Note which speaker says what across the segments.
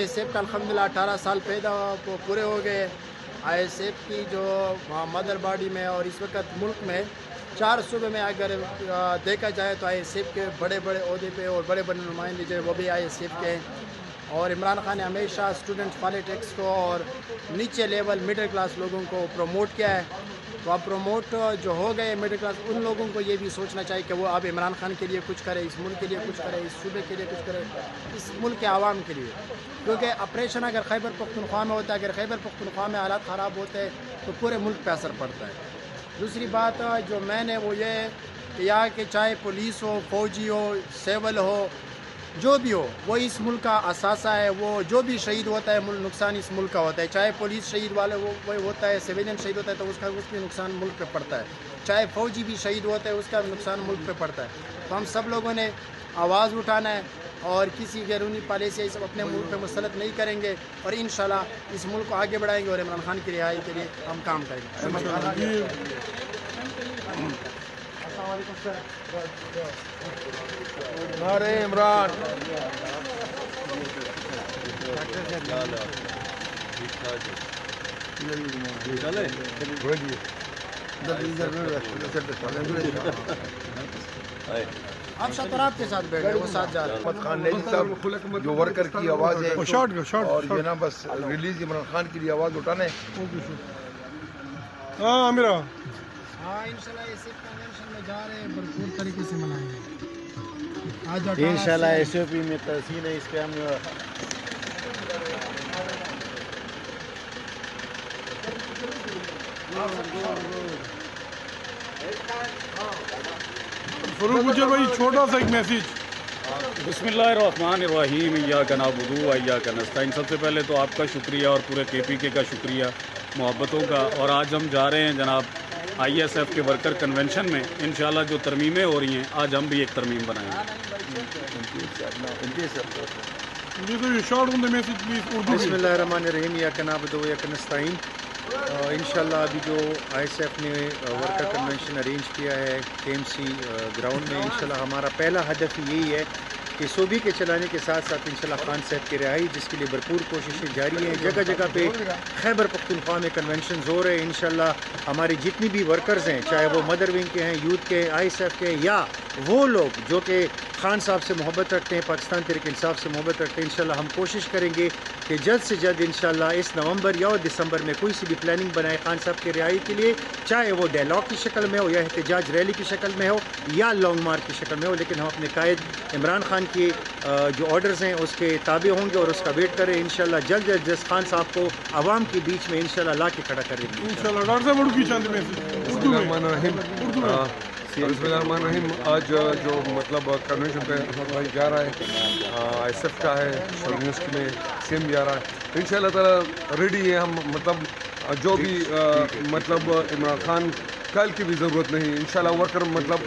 Speaker 1: S F کا الحمدللہ اٹھارہ سال پیدا پورے ہو گئے۔ آئی ایس ایف کی جو مدر باڈی میں اور اس وقت ملک میں چار صوبے میں اگر دیکھا جائے تو آئی ایس ایف کے بڑے بڑے عہدے پہ اور بڑے بڑے نمائندے جو وہ بھی آئی ایس ایف کے۔ ہیں اور عمران خان نے ہمیشہ اسٹوڈنٹ پالیٹکس کو اور نیچے لیول مڈل کلاس لوگوں کو پروموٹ کیا ہے۔ تو اب پروموٹ جو ہو گئے مڈل کلاس ان لوگوں کو یہ بھی سوچنا چاہیے کہ وہ اب عمران خان کے لیے کچھ کرے، اس ملک کے لیے کچھ کرے، اس صوبے کے لیے کچھ کرے، اس ملک کے عوام کے لیے۔ کیونکہ آپریشن اگر خیبر پختونخوا میں ہوتا ہے، اگر خیبر پختونخوا میں حالات خراب ہوتے ہیں، تو پورے ملک پہ اثر پڑتا ہے۔ دوسری بات جو میں نے وہ یہ کہ یہاں کہ چاہے پولیس ہو، فوجی ہو سیول ہو جو بھی ہو، وہ اس ملک کا اثاثہ ہے، وہ جو بھی شہید ہوتا ہے نقصان اس ملک کا ہوتا ہے۔ چاہے پولیس شہید والے وہ ہوتا ہے سویلین شہید ہوتا ہے، تو اس کا اس بھی نقصان ملک پہ پڑتا ہے۔ چاہے فوجی بھی شہید ہوتا ہے، اس کا بھی نقصان ملک پہ پڑتا ہے۔ تو ہم سب لوگوں نے آواز اٹھانا ہے اور کسی بیرونی پالیسی سب اپنے ملک پہ مسلط نہیں کریں گے اور انشاءاللہ اس ملک کو آگے بڑھائیں گے اور عمران خان کی رہائی کے لیے ہم کام کریں گے۔ جی۔
Speaker 2: نعرے عمران۔
Speaker 1: آپ شطرات کے ساتھ بیٹھے وہ ساتھ جا رہے ہیں۔
Speaker 2: خان صاحب جو ورکر کی آواز ہے اور یہ نا بس ریلیز عمران خان کے لیے آواز اٹھانا ہے
Speaker 3: ہاں امیرا
Speaker 1: ہاں انشاءاللہ یہ سکھ کنونشن میں جا رہے ہیں بھرپور طریقے سے منائیں گے۔ آج
Speaker 4: انشاءاللہ ایس او پی میں تحسین ہے اس پہ ہم
Speaker 3: فروغ گجر بھائی چھوٹا سا ایک میسیج۔
Speaker 5: بسم اللہ الرحمن الرحیم یا کا نابودو یا کا نستعین۔ سب سے پہلے تو آپ کا شکریہ اور پورے کے پی کے کا شکریہ محبتوں کا۔ اور آج ہم جا رہے ہیں جناب آئی ایس ایف کے ورکر کنونشن میں انشاءاللہ جو ترمیمیں ہو رہی ہیں، آج ہم بھی ایک ترمیم بنائیں گے۔
Speaker 4: بسم اللہ الرحمن الرحیم یا کا نابودو یا کا انشاءاللہ ابھی جو آئی ایس ایف نے ورکر کنونشن ارینج کیا ہے کے ایم سی گراؤنڈ میں، انشاءاللہ ہمارا پہلا ہدف یہی ہے کہ صوبے کے چلانے کے ساتھ ساتھ انشاءاللہ خان صاحب کی رہائی، جس کے لیے بھرپور کوششیں جاری ہیں۔ جگہ جگہ پہ خیبر پختونخوا میں کنونشن زور ہے۔ انشاءاللہ ہمارے جتنی بھی ورکرز ہیں، چاہے وہ مدر ونگ کے ہیں یوتھ کے آئی ایس ایف کے یا وہ لوگ جو کہ خان صاحب سے محبت رکھتے ہیں، پاکستان تحریک انصاف سے محبت رکھتے ہیں، انشاءاللہ ہم کوشش کریں گے کہ جلد سے جلد انشاءاللہ اس نومبر یا دسمبر میں کوئی سی بھی پلاننگ بنائے خان صاحب کی رہائی کے لیے چاہے وہ ڈائلاگ کی شکل میں ہو یا احتجاج ریلی کی شکل میں ہو یا لانگ مارچ کی شکل میں ہو لیکن ہم اپنے قائد عمران خان کی جو آرڈرز ہیں اس کے تابع ہوں گے اور اس کا ویٹ کریں۔ انشاءاللہ جلد جلد جس خان صاحب کو عوام کے بیچ میں انشاءاللہ لا کے کھڑا کریں گے۔
Speaker 3: انشاءاللہ
Speaker 6: بسم اللہ الرحمن الرحیم آج جو مطلب کنونشن پہ احمد بھائی جا رہا ہے ایس ایف کا ہے یونیورسٹی میں سی ایم جا رہا ہے۔ ان شاء اللہ تعالیٰ ریڈی ہے ہم مطلب جو بھی مطلب عمران خان کل کی بھی ضرورت نہیں۔ ان شاء اللہ ورکر مطلب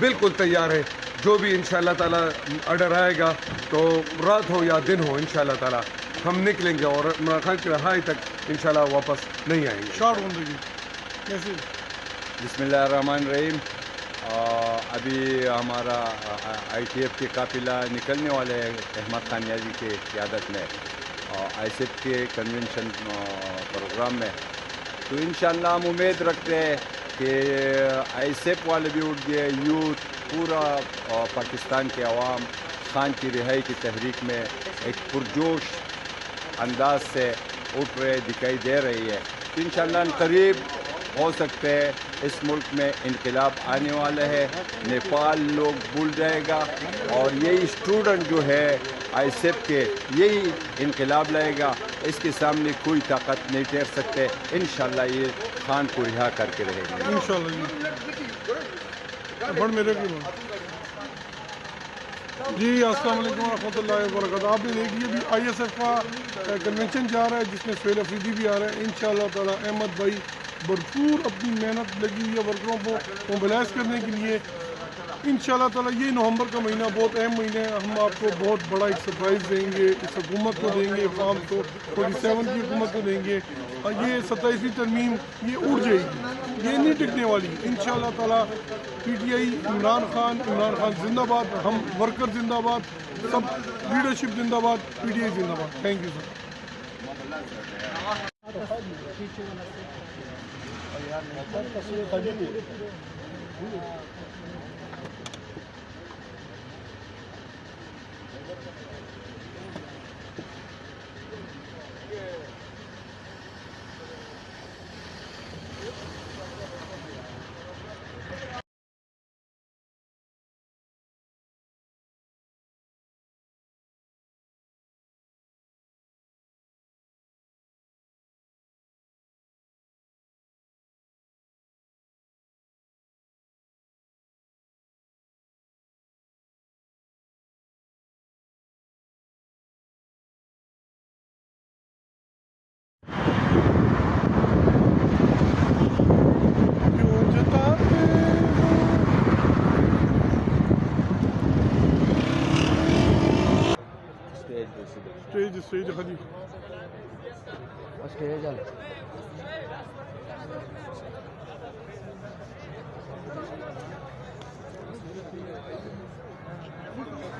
Speaker 6: بالکل تیار ہے۔ جو بھی ان شاء اللہ تعالیٰ آڈر آئے گا تو رات ہو یا دن ہو ان شاء اللہ تعالیٰ ہم نکلیں گے اور عمران خان کی رہائی تک ان شاء اللہ واپس نہیں آئیں گے۔
Speaker 3: میسیج
Speaker 7: بسم اللہ الرحمن الرحیم۔ ابھی ہمارا آئی ٹی ایف کے قافلہ نکلنے والے ہیں، احمد خان نیازی کے قیادت میں۔ آئی سی ایف کے کنونشن پروگرام میں۔ تو انشاءاللہ ہم امید رکھتے ہیں کہ آئی سی ایف والے بھی اٹھ گئے، یوتھ، پورا پاکستان کے عوام، خان کی رہائی کی تحریک میں ایک پرجوش انداز سے اٹھ رہے، دکھائی دے رہی ہے۔ انشاءاللہ قریب ہو سکتے ہیں، اس ملک میں انقلاب آنے والا ہے نیپال لوگ بھول جائے گا۔ اور یہی اسٹوڈنٹ جو ہے، آئی سیپ کے، یہی انقلاب لائے گا۔ اس کے سامنے کوئی طاقت نہیں ٹھہر سکتے۔ انشاءاللہ یہ خان کو رہا کر کے رہے گا۔
Speaker 3: انشاءاللہ جی۔ جی السلام علیکم ورحمۃ اللہ وبرکاتہ۔ آپ نے دیکھ ابھی آئی ایس ایف کا کنونشن جا رہا ہے، جس میں سہیل افریدی بھی آ رہا ہے ان شاء اللہ تعالیٰ، احمد بھائی بھرپور اپنی محنت لگی ہوئی ہے ورکروں کو موبلائز کرنے کے لیے۔ ان شاء اللہ تعالیٰ یہ نومبر کا مہینہ بہت اہم مہینہ ہے۔ ہم آپ کو بہت بڑا ایک سرپرائز دیں گے۔ اس حکومت کو دیں گے فارم کو۔ فورٹی سیون کی حکومت کو دیں گے۔ اور یہ ستائیسویں ترمیم یہ اڑ جائے گی۔ یہ نہیں ٹکنے والی۔ ان شاء اللہ تعالیٰ P T I, Imran Khan Imran Khan زندہ باد، ہم ورکر زندہ باد، سب لیڈرشپ زندہ باد، پی ٹی آئی زندہ باد۔ تھینک یو سر 你看，那啥子
Speaker 8: 塑料袋子。ਸਹੀ ਜੀ ਸਹੀ ਜੀ ਹਾਂਜੀ ਸਟੇਜ ਵਾਲੇ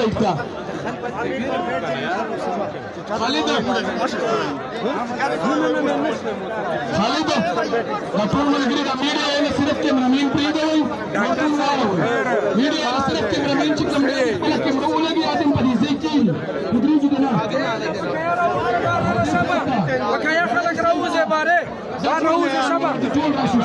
Speaker 9: سټیج لیفت سایډ ته خالد خالد دا ټول ملګری دا میډیا یې صرف کیمرامین پریږدوي موږ راوړو میډیا صرف کیمرامین چې کوم دی خپل کیمرا ولګي ادم په دې ځای کې ودرېږي کنه
Speaker 8: وکیا خلک راوځي باره دا راوځي شبا
Speaker 9: ټول راشي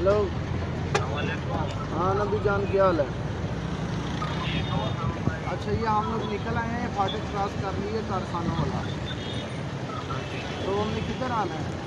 Speaker 10: ہلو۔ ہاں نبی جان کیا حال ہے؟ اچھا یہ ہم لوگ نکل آئے ہیں فاٹک کراس کر لیے کارخانہ والا۔ تو ہم نے کدھر آنا ہے؟